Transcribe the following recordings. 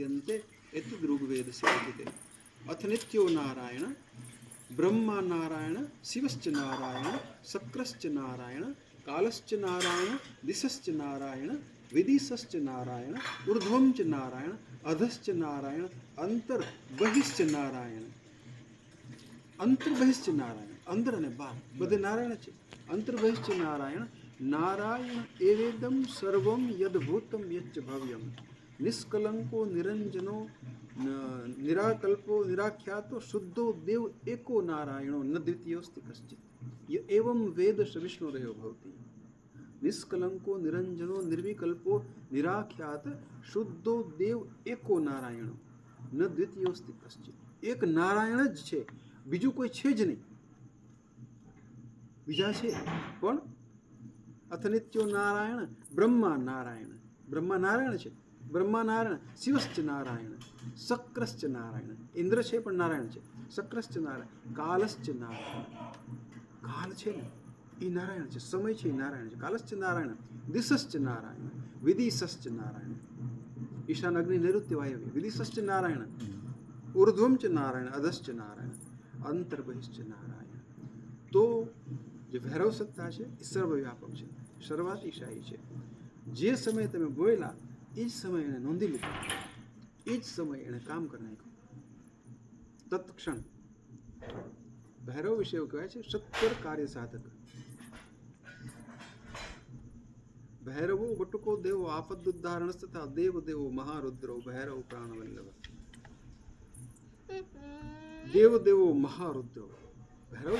એતદ્ સિદ્ધતે અથ નિત્યો નારાયણ બ્રહ્મા નારાયણ શિવશ્ચ નારાયણ શક્રશ્ચ નારાયણ કાલશ્ચ નારાયણ દિશશ્ચ નારાયણ વિદિશશ્ચ નારાયણ ઉર્ધ્વમ ચ નારાયણ અધશ્ચ નારાયણ અંતર બહિશ્ચ નારાયણ અંતર બહિશ્ચ નારાયણ અંદર અને બહાર બધે નારાયણ છે અંતર બહિશ્ચ નારાયણ નારાયણ એવેદમ સર્વમ યદભૂતમ યચ્ચ ભવ્યમ નિષ્કલંકો નિરંજનો નિરાકલ્પો નિરાખ્યાતો શુદ્ધો દેવ એકો નારાયણો ન દ્વિતીયોસ્તિ કશ્ચિત એવમ વેદ વિષ્ણુ રહ્યો ભવતી નિષ્કલંકો નિરંજનો નિર્વિકલ્પો નિરાખ્યાત શુદ્ધો દેવ એકો નારાયણો ન દ્વિતીયોસ્તિ કશ્ચિત એક નારાયણ જ છે, બીજું કોઈ છે જ નહીં। બીજા છે પણ અથનિત્યો નારાયણ, બ્રહ્મા નારાયણ। બ્રહ્મા નારાયણ છે। બ્રહ્મા નારાયણ શિવશ્ચ નારાયણ શક્રશ્ચ નારાયણ ઇન્દ્ર છે પણ નારાયણ છે. શક્રશ્ચ નારાયણ કાલશ્ચ નારાયણ. કાલ છે ને એ નારાયણ છે. સમય છે એ નારાયણ છે. કાલશ્ચ નારાયણ દિશશ્ચ નારાયણ વિદિશશ્ચ નારાયણ. ઈશાન અગ્નિ નૈઋત્ય વાયવ્ય. વિદિશશ્ચ નારાયણ ઉર્ધ્વમ ચ નારાયણ અધશ્ચ નારાયણ અંતર્બહિશ્ચ નારાયણ. તો જે ભૈરવ સત્તા છે એ સર્વવ્યાપક છે. શરૂઆતીશાહી છે. જે સમયે તમે બોલ્યા એ જ સમયે એણે નોંધી લીધું. એ જ સમયે એણે કામ કરી નાખ્યું. તત્ક્ષણ ભૈરવ વિશે એવું કહેવાય છે સત્તર કાર્ય સાધક. ભૈરવો વટુકો દેવો આપદુદ્ધારણ તથા દેવ દેવો, મહારુદ્રો, ભૈરવ પ્રાણવલ્લભ દેવ દેવો, મહારુદ્રો. ભૈરવ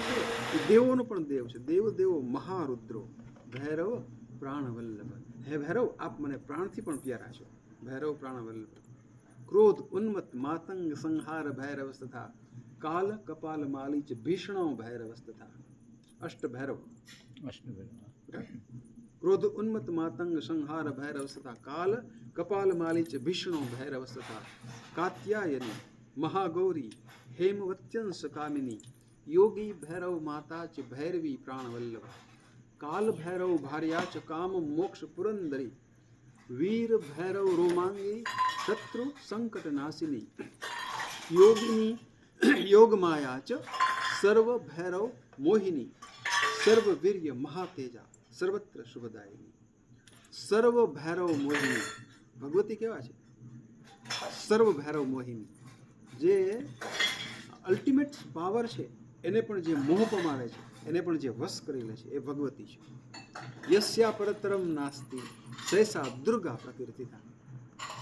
એ દેવોનો પણ દેવ છે. દેવ દેવો, મહારુદ્રો. ભૈરવ પ્રાણવલ્લભ હે ભૈરવ આપ મને પ્રાણથી પણ પ્યારા છો. ભૈરવ પ્રાણવલ્લભ ક્રોધ ઉન્મત માતંગ સંહાર ભૈરવ તથા કાલ કપાલ માલીચ ભીષણ ભૈરવ. તથા અષ્ટ ભૈરવ. ક્રોધ ઉન્મત માતંગ સંહાર ભૈરવસ્થતા કાલ કપાલ માલિચ ભીષણો ભૈરવ કાત્યાયની મહાગૌરી હેમવત્યંશ કામિની યોગી ભૈરવ માતા ચ ભૈરવી પ્રાણવલ્લભ. કાલ ભૈરવ ભાર્યા ચ કામ મોક્ષ પુરંદરી વીર ભૈરવ રોમાંગી શત્રુ સંકટ નાશિની યોગિની યોગમાયા ચ સર્વ ભૈરવ મોહિની સર્વ વીર્ય મહાતેજા સર્વત્ર શુભદાયિની સર્વ ભૈરવ મોહિની ભગવતી કેવા છે સર્વ ભૈરવ મોહિની જે અલ્ટિમેટ પાવર છે એને પણ જે મોહ પમાડે છે એને પણ જે વશ કરી છે, એ ભગવતી છે. યસ્યા પરતરમ નાસ્તી સૈસા દુર્ગા પ્રકૃતિ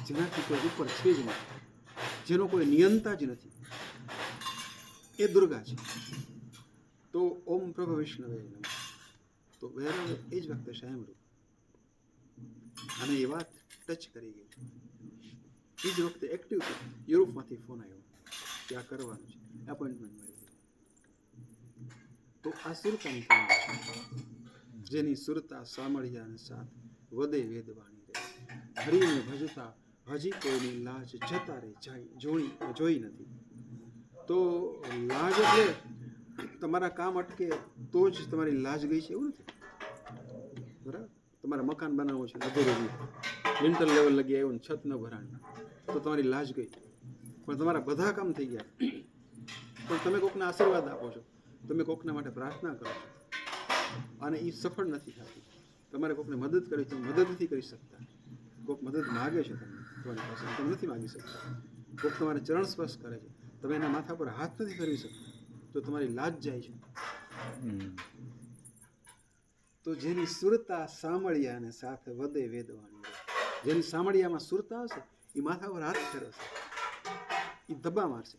જેનાથી કોઈ ઉપર છે જ નહીં. જેનો કોઈ નિયંતા જ નથી. એ દુર્ગા છે. તો ઓમ પ્રભ વિષ્ણવે તો ભૈરવ એ જ વખતે સાંભળ્યું અને એ વાત ટચ કરી ગઈ. એ જ વખતે એક્ટિવ યુરોપમાંથી ફોન આવ્યો. કે આ કરવાનું છે. એપોઇન્ટમેન્ટ તો આ સુરતાની જેની સુરતા સામળિયાને સાથ વદે વેદવાણી રે હરિને ભજતા હજી કોઈની લાજ જતા રે જોઈ જોઈ નથી. તો લાજ એટલે તમારા કામ અટકે તો જ તમારી લાજ ગઈ છે, એવું નથી? બરાબર? તમારે મકાન બનાવવું છે, અધૂરું રહ્યું લેવલ લગી આવ્યું ને છત ન ભરાણ. તો તમારી લાજ ગઈ. પણ તમારા બધા કામ થઈ ગયા. પણ તમે કોકને આશીર્વાદ આપો છો. તમે કોકના માટે પ્રાર્થના કરો અને એ સફળ નથી થતી. તમારે કોકને મદદ કરી તમે મદદ નથી કરી શકતા. કોક મદદ માગે છે તમને, તમારી પાસે તમે નથી માગી શકતા. કોક તમારે ચરણ સ્પર્શ કરે છે. તમે એના માથા પર હાથ નથી ફેરવી શકતા. તો તમારી લાજ જાય છે. તો જેની સુરતા સામળિયાને સાથે વધે વેદવાણી. જેની સામળિયામાં સુરતા હશે એ માથા પર હાથ ફેરવશે. એ ધબ્બા મારશે.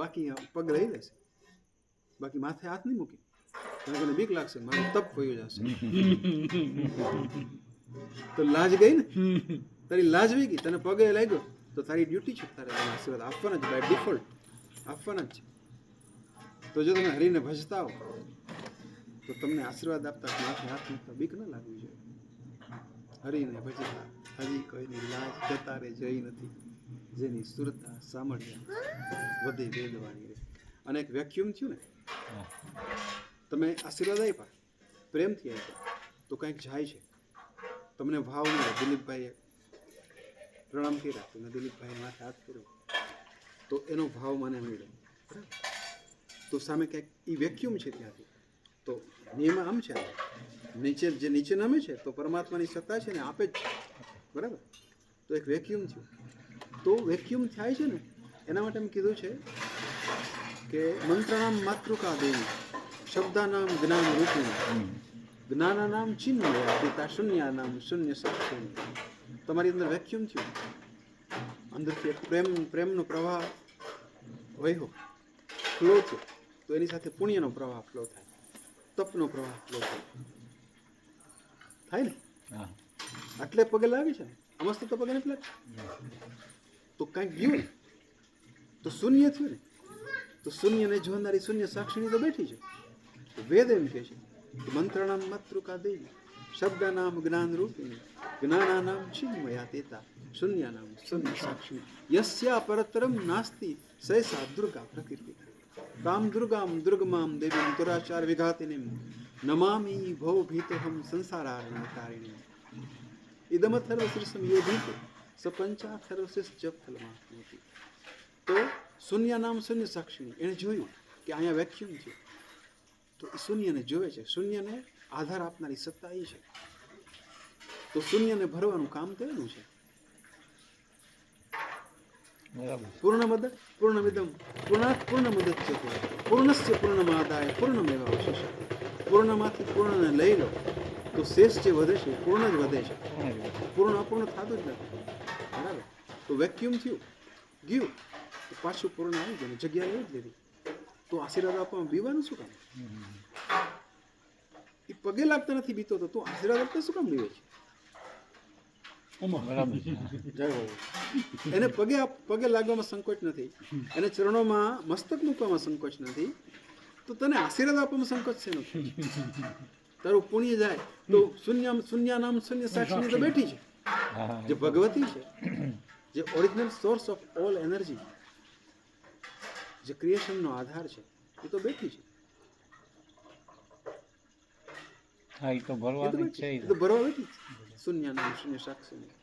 બાકી પગ લઈ લેશે. બાકી માથે હાથ નહીં મૂકે. કારણ કે બીક લાગશે. મારું તપ વયું જશે તો લાજ ગઈ ને? તારી લાજ વી ગઈ તને પગે લાગ્યો. તો તારી ડ્યુટી છે તારે આશીર્વાદ. આપવાના જ બાય ડિફોલ્ટ આપવાના જ છે. તો જો તમે હરીને ભજતા હો તો તમને આશીર્વાદ આપતા માથે હાથ મૂકતા બીક ન લાગવી જોઈએ. હરીને ભજતા. હરી કોઈની લાજ જતા જોઈ નથી. જેની સુરતા સામળ્યા વધે વેદવાણી રહે. અને એક વેક્યુમ થયું ને તમે આશીર્વાદ આપ્યા પ્રેમથી આપ્યા તો કંઈક જાય છે. તમને ભાવ નહીં દિલીપભાઈએ પ્રણામ કર્યા તો દિલીપભાઈ માથે હાથ કર્યો. તો એનો ભાવ મને મળ્યો. તો સામે ક્યાંક એ વેક્યુમ છે ત્યાંથી. તો નિયમ આમ છે નીચે જે નીચે નમે છે તો પરમાત્માની સત્તા છે ને આપે જ છે. બરાબર? તો એક વેક્યુમ થયું. તો વેક્યુમ થાય છે ને એના માટે મેં કીધું છે કે મંત્રનામ માતૃકા દેવી શબ્દાનામ જ્ઞાન રૂપિણી. જ્ઞાનાનામ ચિહ્ન પિતા શૂન્યનામ શૂન્ય સક્ષમ તમારી અંદર વેક્યુમ થયું. અંદરથી એક પ્રેમ પ્રેમનો પ્રવાહ વહ્યો. ફ્લો થયો. તો એની સાથે પુણ્યનો પ્રવાહ ફ્લો થાય. તપનો પ્રવાહ ફ્લો થાય. થાય ને? હા. આટલે પગે લાગે છે? અમસ્ત તો પગે નથી લાગતું. તો કાંઈક ગયું તો શૂન્ય થયું ને? તો શૂન્યને જોનારી શૂન્ય સાક્ષીની તો બેઠી છે. તો વેદ એમ કહે છે, મંત્રણામ માતૃકા દેવી, શબ્દાનામ જ્ઞાન રૂપિણી જ્ઞાનાનામ ચિન્મયા તેતા, શૂન્યાનામ શૂન્ય સાક્ષી. યસ્યા પરતરમ નાસ્તિ સૈસા દુર્ગા પ્રકૃતિ તામ દુર્ગામ દુર્ગમામ દેવીમ દુરાચાર વિઘાતિનીમ, નમામી ભવ ભીતોહમ સંસારારણ તારિણી ઇદમથર્વ શીર્ષમ યોધિત સપંચાથર્વ શીર્ષ જપ ફલમાપ્નોતિ તો શૂન્ય નામ શૂન્ય સાક્ષીણી એણે જોયું કે અહીંયા વેક્યુમ છે તો એ શૂન્યને જોવે છે શૂન્યને આધાર આપનારી સત્તા એ છે તો શૂન્યને ભરવાનું કામ તો એનું છે બરાબર પૂર્ણમદ પૂર્ણમિદમ પૂર્ણાત છે પૂર્ણસ્ય પૂર્ણમાદાય પૂર્ણમેવાવશેષ પૂર્ણમાંથી પૂર્ણને લઈ લો તો શેષ જે વધે છે, પૂર્ણ જ વધે છે. પૂર્ણ અપૂર્ણ થતું જ નથી. બરાબર? તો વેક્યુમ થયું. ગયું. તો પાછું પૂર્ણ આવી ગયું. જગ્યા લઈ જ લીધી. તો આશીર્વાદ આપવામાં બીવાનું શું કામ? એ પગે લાગતા નથી બીતો તો તું આશીર્વાદ આપતા શું કામ બીવે છે? એને પગે પગે લાગવામાં સંકોચ નથી. એને ચરણોમાં મસ્તક મૂકવામાં સંકોચ નથી. તો તને આશીર્વાદ આપવામાં સંકોચ છે નથી તારું પુણ્ય જાય તો શૂન્ય શૂન્ય નામ શૂન્ય સાક્ષીની તો બેઠી છે. જે ભગવતી છે. જે original source of all energy જે ક્રિએશનનો આધાર છે એ તો બેઠી છે. હા એ તો બેઠી છે. એ તો. ભરવા બેઠી છે. શૂન્ય નામ શૂન્ય સાક્ષી